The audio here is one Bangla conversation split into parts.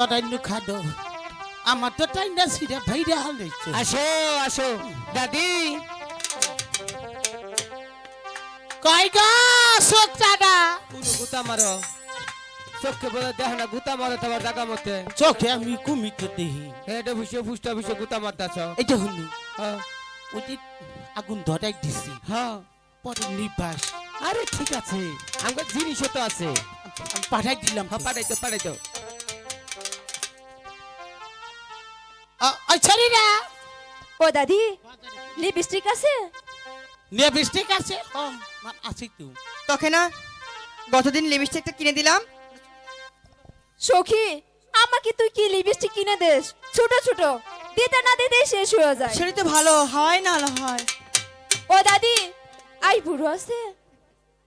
তরাইনু খাদো। আমার তো টাইনা সিরে ভাইরা হলেছে আসো আসো। দাদি। কই গো শোক চাডা কোনো গুতা মারো। চোখকে বলে দেখ না গুতা মারো তোমার জায়গা মতে। চোখে আমি কুমিতে দেখি এটা ভুষে ফুসটা ভুষে গুতা মারতাছ। এই যে হ্যাঁ। ওই যে আগুন ধরাই দিছি। হ্যাঁ। পরে নিবাস। আরে ঠিক আছে। আমার জিনিসও তো আছে। পাঠাই দিলাম। হ্যাঁ পাঠাই তো পাঠাই তো ওই ছড়িরা ও দাদি লিপস্টিক আছে নিয়ে বৃষ্টিক আছে ও আছে তো। তোকে না গতদিন লিপস্টিকটা কিনে দিলাম। সখী আমাকে তুই কি লিপস্টিক কিনে দেস? ছোট ছোট দিতে না দিতেই শেষ হয়ে যায়। সেটা তো ভালো হয় না না হয়। ও দাদি আই বুড়ো আছে?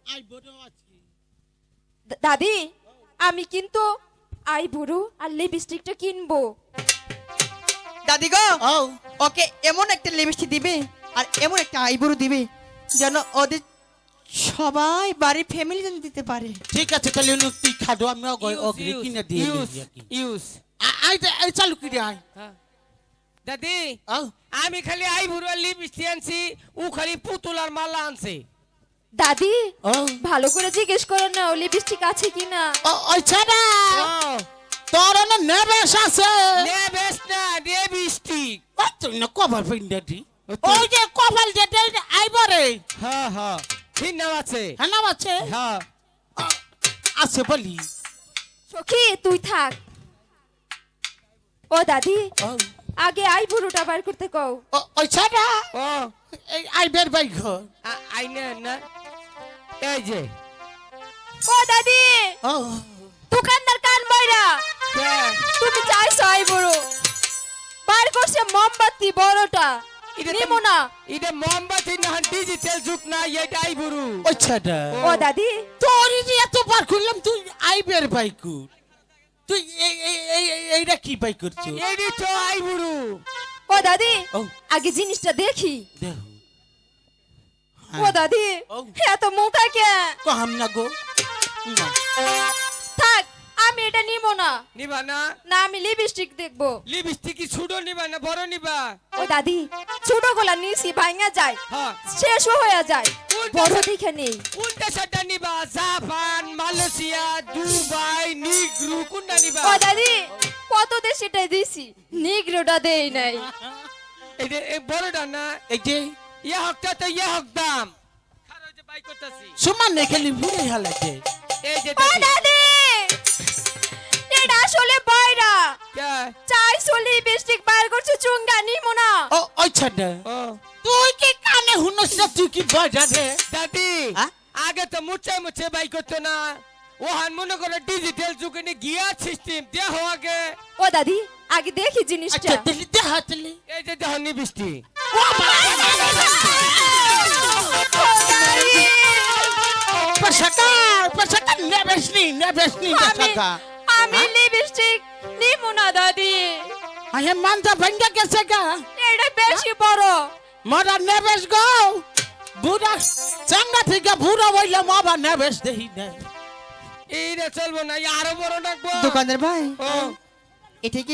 আই বড় আছে। দাদি আমি কিন্তু আই বুড়ো আর লিপস্টিকটা কিনবো। দাদি গো ওকে এমন একটা লিপস্টিক দিবে আর এমন একটা আইবুড়ো দিবে যেন ওদের সবাই বাড়ির ফ্যামিলি যেন দিতে পারে। ঠিক আছে তাহলে তুই খাদো আমি অগ্রি কিনে দিয়ে ইউজ দিই ইউজ আই আই চালু করে আই দাদি আমি খালি লিপস্টিক আনছি ও খালি পুতুলার মালা আনছে। দাদি ও ভালো করে জিজ্ঞেস করো না ও লিপস্টিক আছে কিনা? ও ওই ছড়া। না নেবেশ আছে। নে বেশ না নে বৃষ্টিক ওই তুই না কভার পিন্ডা দি ওই যে কভার যেটা আইবারে হ্যাঁ হ্যাঁ ঠিক নাম আছে। হ্যাঁ নাম আছে? হ্যাঁ আছে বলি। সখী তুই থাক। ও দাদি ও। আগে আই বুড়োটা বার করতে কও। ওই ছড়া? ও। এই আইবের বাই ঘর। আ- আইনে না। এই যে। ও দাদি ও। দোকানদার কান বাইরা? তুমি চাইছো আই বুড়ো বার করছে মোমবাতি বড়টা। তো- নিমো না। মোমবাতি না ডিজিটাল যুগ না এটা আই ও দাদি। তোর যে এত বার করলাম তুই আইবের বাই কর তুই এই এই- এই এই- এইটা কি বাই করছ? এডি তো আই ভুরু ও দাদি ও। আগে জিনিসটা দেখি। দেখ। ও দাদি ও। এত মোটা কে? কহাম না গো। না। আমি এটা নিমো না। নিবা না? না আমি লিপস্টিক দেখব। লিপস্টিক কি ছোট নিবা না বড় নিবা? ও দাদি ছোট গোলা নিছি ভাঙা যায়। হ্যাঁ। শেষও হয়ে যায়। কোনটা বড় দেখে নেই। কোনটা সেটা নিবা? জাপান মালয়েশিয়া দুবাই নিগ্রু কোনটা নিবা? ও দাদি কত দেশ এটাই দিছি। নিগ্রোটা দেই নাই। এই যে এই বড়টা না এই যে ইয়া হকটা তো ইয়ে হক দাম। খারো যে বাই করতেছি সমান নেই খালি বুড়ে হালাতে। এই যে দাদি ছড়া ও। তুই কি কানে হুনস না তুই কি বাজারে দাদি হ্যাঁ? আগে তো মুচ্ছে মুচ্ছে বাই করতো না। ওহান মনে করে ডিজিটাল যুগে নি গিয়ার সিস্টেম দেহ আগে। ও দাদি আগে দেখি জিনিসটা। আচ্ছা দিলি দে হাতলি এই যে দেহ নিবিষ্টি পশকা পশকা নেবেশনি নেবেশনি পশকা আমি লিপস্টিক নিমো না দাদি। আয়ে মানটা ভঙ্গা গেছে গা। এটা বেশি বড়। মরা নেবেশ গো। বুড়া চাঙ্গা থেকে বুড়া হইলে মাবা নেবেশ দেহি না। এই রে চলবো না আরও বড় ডাকবো। দোকানদার ভাই এটা কি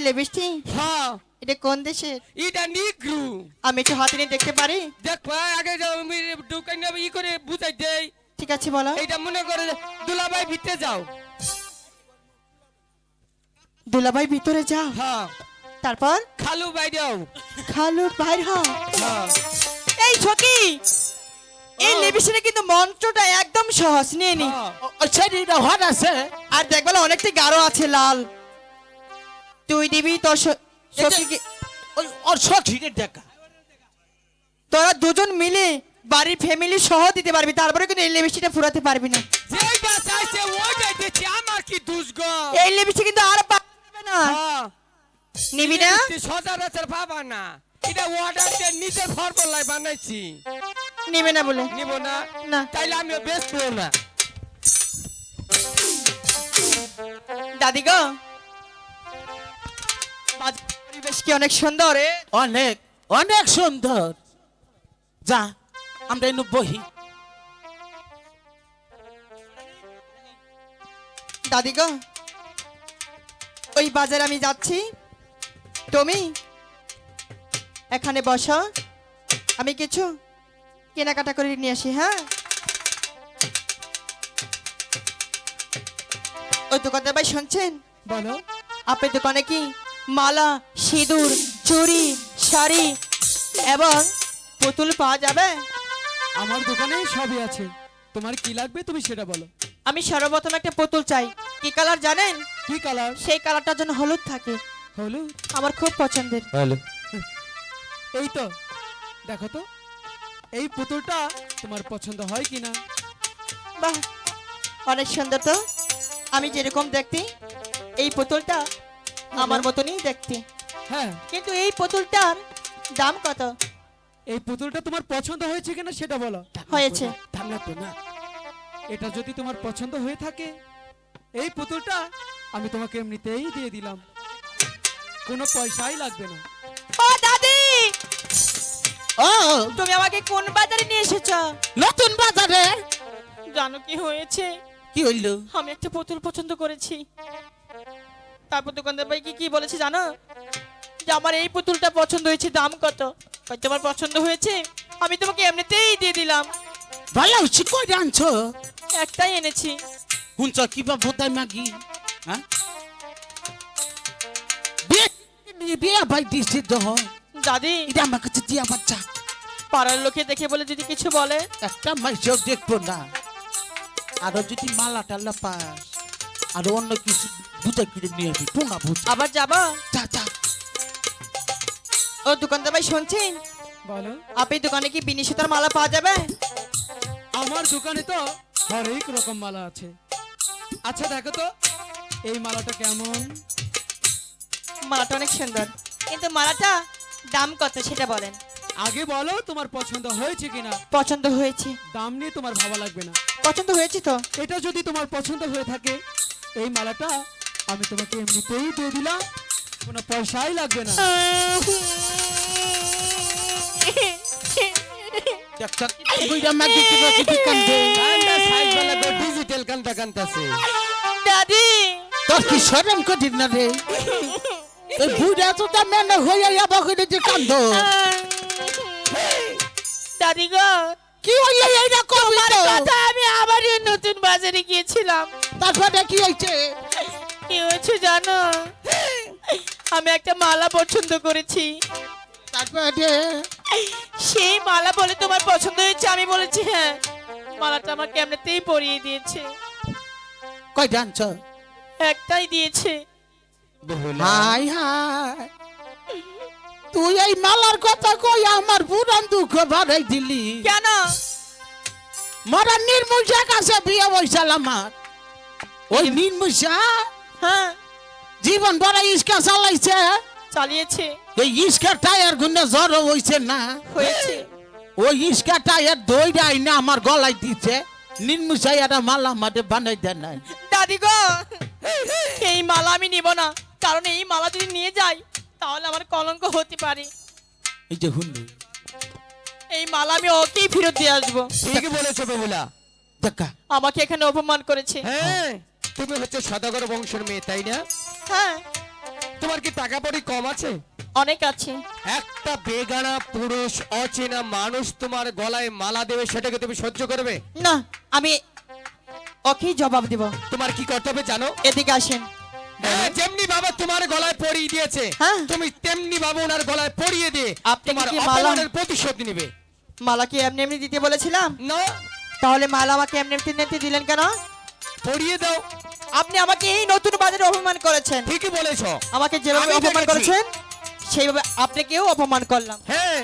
হ্যাঁ। এটা কোন দেশের? এটা নিগ্রু। আমি একটু হাতে নিয়ে দেখতে পারি। দেখ ভাই, আগে যাও আমি দোকানে ই করে বুঝাই দেই। ঠিক আছে বলো। এইটা মনে করে দুলাভাই ভিতরে যাও। দুলাভাই ভিতরে যাও। হ্যাঁ। তারপর? খালু বাইরেও খালুর বাইর হও হ্যাঁ। এই ছকি এই লিপস্টিকে কিন্তু মন্ত্রটা একদম সহজ নিয়ে নি। হ্যাঁ। ওই শরীরে হট আছে। আর দেখবেন অনেকটা গাঢ় আছে লাল। তুই দিবি তোর সখীকে ওই ওর সখীরে দেখা। তোরা দুজন মিলে বাড়ির ফ্যামিলি সহ দিতে পারবি তারপরে কিন্তু এই লিপস্টিকটা ফুরাতে পারবি না। যেই বাস আছে ওইটাই দিচ্ছি আমার কি দুষ গো? এই লিপস্টিক কিন্তু আর পাবে না। হ্যাঁ। নিবি না? সচরাচর পাবা না। এটা অর্ডার দিয়ে নিজের ফর্মুলায় বানাইছি। নিবে না বলে। নিব না? না। তাইলে আমি বেস্ট না। দাদি গো। পরিবেশ কি অনেক সুন্দর অনেক অনেক সুন্দর। যা আমরা এনু বহি। দাদি গো ওই বাজারে আমি যাচ্ছি। তুমি এখানে বসো। আমি কিছু কেনাকাটা করে নিয়ে আসি হ্যাঁ? ওই দোকানদার ভাই শুনছেন? বলো। আপনার দোকানে কি মালা সিঁদুর চুড়ি শাড়ি এবং পুতুল পাওয়া যাবে? আমার দোকানে সবই আছে। তোমার কি লাগবে তুমি সেটা বলো। আমি সর্বপ্রথম একটা পুতুল চাই। কি কালার জানেন? কি কালার? সেই কালারটার জন্য হলুদ থাকে। হলুদ আমার খুব পছন্দের। এই তো দেখো তো এই পুতুলটা তোমার পছন্দ হয় কিনা? বাহ অনেক সুন্দর তো। আমি যেরকম দেখতে এই পুতুলটা আমার মতনই দেখতে। হ্যাঁ। কিন্তু এই পুতুলটার দাম কত? এই পুতুলটা তোমার পছন্দ হয়েছে কিনা সেটা বলো। হয়েছে। দাম লাগবে না। এটা যদি তোমার পছন্দ হয়ে থাকে এই পুতুলটা আমি তোমাকে এমনিতেই দিয়ে দিলাম। কোনো পয়সাই লাগবে না। ও দাদি! ও! তুমি আমাকে কোন বাজারে নিয়ে এসেছ? নতুন বাজারে। জানো কি হয়েছে? কি হইল? আমি একটা পুতুল পছন্দ করেছি। তারপর দোকানদার ভাই কি কি বলেছে জানো? যে আমার এই পুতুলটা পছন্দ হয়েছে দাম কত? তোমার পছন্দ হয়েছে? আমি তোমাকে এমনিতেই দিয়ে দিলাম। ভালো হচ্ছে কই আনছো? একটাই এনেছি। হুঞ্চ কি বা ভোটাই মাগি হ্যাঁ? দাদি। এটা আমার কাছে দিয়া বাচ্চা। পাড়ার লোকে দেখে বলে যদি কিছু বলে। একটা মাইসেও দেখব না। আরও যদি মালা টালা পাস আরও অন্য কিছু বুঝে কিনে নিয়ে আসবি। টোনা বুঝ। আবার যাবা? যা যা। ও দোকানদার ভাই শুনছেন বলো। আপনি দোকানে কি বিনি সুতার মালা পাওয়া যাবে? আমার দোকানে তো হরেক রকম মালা আছে। আচ্ছা দেখো তো এই মালাটা কেমন? মালাটা অনেক সুন্দর। কিন্তু মালাটা দাম কত সেটা বলেন। আগে বলো তোমার পছন্দ হয়েছে কিনা। পছন্দ হয়েছে। দাম নিয়ে তোমার ভাবা লাগবে না। পছন্দ হয়েছে তো? এটা যদি তোমার পছন্দ হয়ে থাকে এই মালাটা আমি তোমাকে এমনিতেই দিয়ে দিলাম। কোনো পয়সাই লাগবে না। ডিজিটাল কান্তা। কান্তাছে দাদি! তোর কি শরম কঠিন না রে? এই বুড়া তো তা মেনে হইয়া যাবা করে যে কান্দ। দাদি গো কি হইলে এইটা কবি তো? কথা আমি আবার নতুন বাজারে গিয়েছিলাম। তারপরে কি হইছে? কি হয়েছে জানো? আমি একটা মালা পছন্দ করেছি। তারপরে? সেই মালা বলে তোমার পছন্দ হয়েছে আমি বলেছি হ্যাঁ মালাটা আমাকে এমনিতেই পরিয়ে দিয়েছে। কই জানছ? একটাই দিয়েছে। Hi hi. তুই এই মালার কথা কই আমার পুরান দুঃখ বাড়াই দিলি? কেন? মরা নির্মূষা কাছে বিয়ে বৈশাল আমার। ওই নির্মূষা হ্যাঁ। জীবন বড় ইস্কা চালাইছে। চালিয়েছে। এই ইস্কা টায়ার গুনে জ্বর হইছে না? হয়েছে। ওই ইস্কা টায়ার দইরা আইনা আমার গলায় দিচ্ছে নির্মূষা একটা মালা মাঠে বানাই দেয় নাই। দাদি গো এই মালা আমি নিব না। কারণ এই মালা যদি নিয়ে যাই তাহলে আমার কলঙ্ক হতে পারে। এই যে হুন্ডু। এই মালা আমি ওকেই ফেরত দিয়ে আসব। ঠিকই বলেছ বেহুলা দেখা আমাকে এখানে অপমান করেছে। হ্যাঁ তুমি হচ্ছে সদাগর বংশের মেয়ে তাই না? হ্যাঁ। তোমার কি টাকা পড়ি কম আছে? অনেক আছে। একটা বেগানা পুরুষ অচেনা মানুষ তোমার গলায় মালা দেবে সেটাকে তুমি সহ্য করবে? না আমি ওকেই জবাব দিব। তোমার কি করতে হবে জানো? এদিকে আসেন। হ্যাঁ, যেমনি বাবা তোমার গলায় পরিয়ে দিয়েছে হ্যাঁ। তুমি তেমনি বাবা ওনার গলায় পরিয়ে দিয়ে তোমার অপমানের প্রতিশোধ নিবে। মালা কি এমনি এমনি দিতে বলেছিলাম? না। তাহলে মালা আমাকে এমনি এমনি দিলেন কেন? পরিয়ে দাও। আপনি আমাকে এই নতুন বাজারে অপমান করেছেন। ঠিকই বলেছ। আমাকে যেভাবে অপমান। করেছেন সেইভাবে আপনাকেও অপমান করলাম। হ্যাঁ।